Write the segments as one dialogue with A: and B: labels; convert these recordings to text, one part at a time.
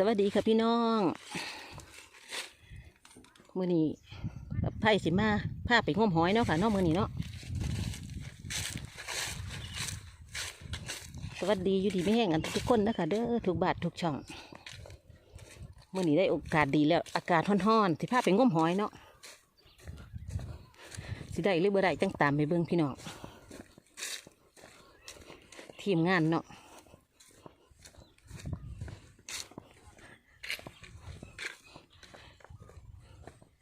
A: สวัสดีค่ะพี่น้องมือนี้ไผ่สิมาพาไปง้มหอยเนาะค่ะเนอกมือนี้เนาะสวัสดีอยู่ดีไม่แห้งกันทุกคนนะคะเด้อทุกบาททุกช่องมือนี้ได้โอกาสดีแล้ว อากาศร้อนๆสิพาไปง้มหอยเนาะสิได้หรือบ่ได้จังตามไปเบิ่งพี่น้องทีมงานเนาะ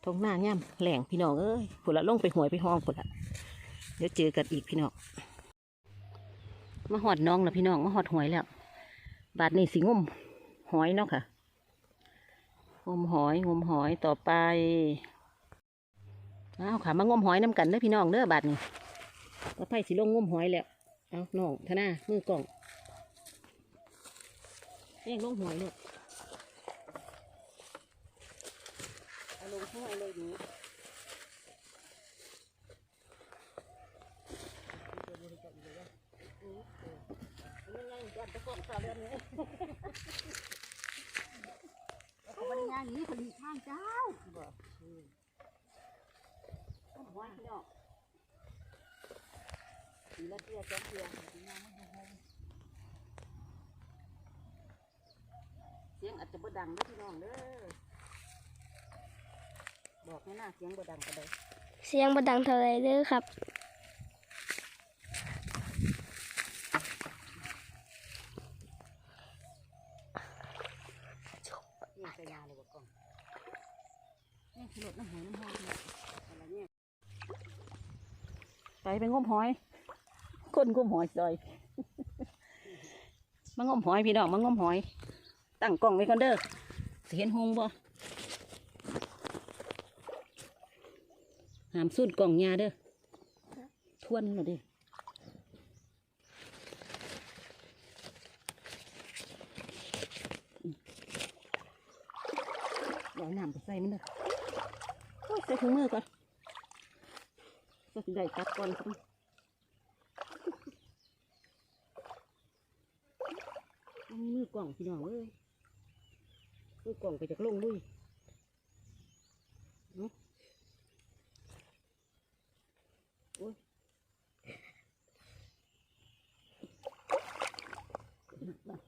A: ทงหน้าย่ำแหล่งพี่น้องเอ้ยผุละลงไปหวยไปห้องผุละเดี๋ยวเจอกันอีกพี่น้องมาหอดน้องแล้วพี่น้องมาหอดหวยแล้ว บาทนี้สิงมหอยเนาะค่ะงมหอยงมหอยต่อไปเอาค่ะมางมหอยน้ำกันเด้อพี่น้องเด้อบาทนี้ก็ไผ่สิลงงมหอยแล้วเอาน้องธนามือกล่องแย่งลงหอย เลยเอาลงห้อยเลยหนูมันย่างนี้ผลิตข้างเจ้าบอกต้องหัวพี่น้องสีละเตี้ยจ้องเตี้ยสีน้ำมันหงเสียงอาจจะบ่ดังด้อพี่น้องเด้อ บอกแม่น่าเสียงบ่ดังก็ได้
B: เสียงบดังเท่าไรเด้อครับ
A: เนี่ยใส่ยาเลยบ่กล้องเนี่ยขลดน้ำหอยน้ำหอยเนี่ยอะไรเนี่ยไปไปงมหอยคนงมหอยซอยมางมหอยพี่น้องมางมหอย ตั้งกล้องไว้ก่อนเด้อสิเห็นหงบ่ หามสุดกล่องยาเด้อทวนหน่อยดิเดี๋ยวน้ำไปใส่มันเด้อโอ้ยใส่ถุงมือก่อนก็สิได้ตัดก่อนครับมือกล่องพี่น้องเอ้ยมือกล่องไปจากลงลุยเนาะ โอ้ยหนักบ้าง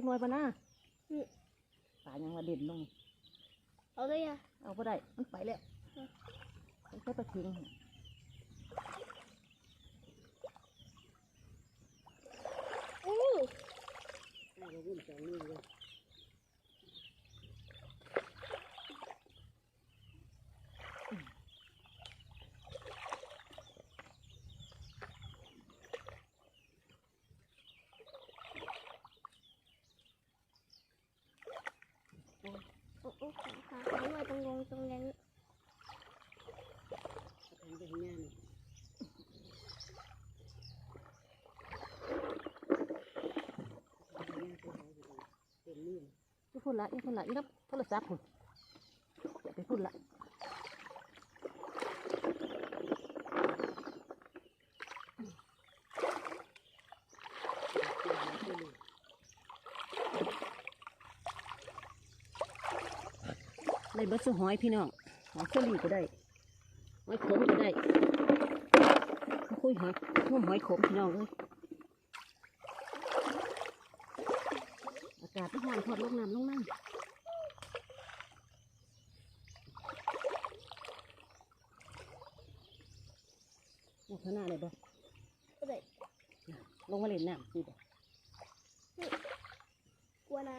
A: จั
B: ก
A: หน่อยปะนะปลายังว่าเด่นลง
B: เอาเลยอะ
A: เอาก็ได้ มันไปแล้วไปแค่ปลาทิ้ง
B: อู้
A: น่าจะวุ่นใจนี่เลย
B: โอ้ขาขาขาไว้ตรงงงตรงนั้น
A: ทำไปที่งานไปพูดละนี่พูดละนี่รับโทรศัพท์คุณอย่าไปพูดละ ได้เบิดสุหอยพี่น้องหอยเชอรี่ก็ได้หอยขมก็ได้มาคุยหอยงมหอยขมพี่น้องเลยอากาศไม่ร้อนทอดลงน้ำลงน้ำนี่ขางหนาดเลยบ่
B: ก็ได้
A: ลงมาเล่นน้ำสิบ่
B: กลัวน้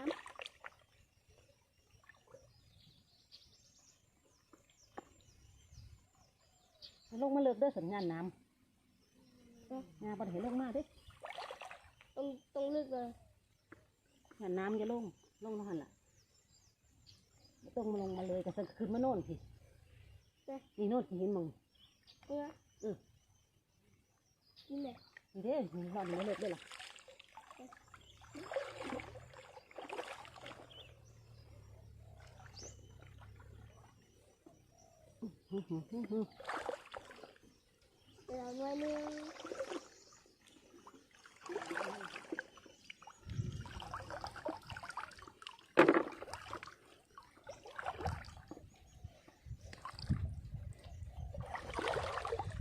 A: ลงมาเลิกเด้อสัญญาณน้ำงานบ่ได้ให้ลงมาเด้ำ
B: ตรงตรงลึกเลย
A: งานน้ำจะลงลงแล้วหันล่ะบ่ต้องต้องมาลงมาเลยกันขึ้นมาโน่นสินี่โน่นสิเห็นมึง
B: เนี่ย
A: อืม
B: นี่แหละ
A: นี่เด้นี่รอดมาเลยเด้อล่ะอื้อหือ หือหือ
B: เดี๋ยวมาหนึ่ง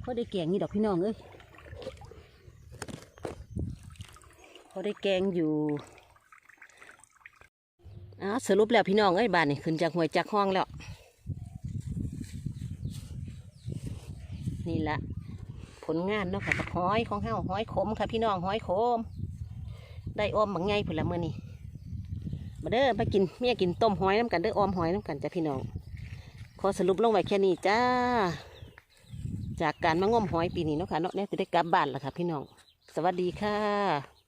A: เขาได้แกงนี่ดอกพี่น้องเอ้ยเขาได้แกงอยู่อ้าวสรุปแล้วพี่น้องเอ้ยบ้านนี่ขึ้นจากหวยจากห้องแล้ว นี่ละ ผลงานเนาะค่ะกับหอยของเฮาหอยขมค่ะพี่น้องหอยขม ได้ออมบางไงผุนละเมื่อนี่มาเด้อมากินเมียกินต้มหอยน้ำกันเด้อออมหอยน้ำกันจ้ะพี่น้อง ขอสรุปลงไว้แค่นี้จ้า จากการมางมหอยปีนี้เนาะค่ะเนาะเนี่ยจะได้กลับบ้านแล้วค่ะพี่น้อง สวัสดีค่ะ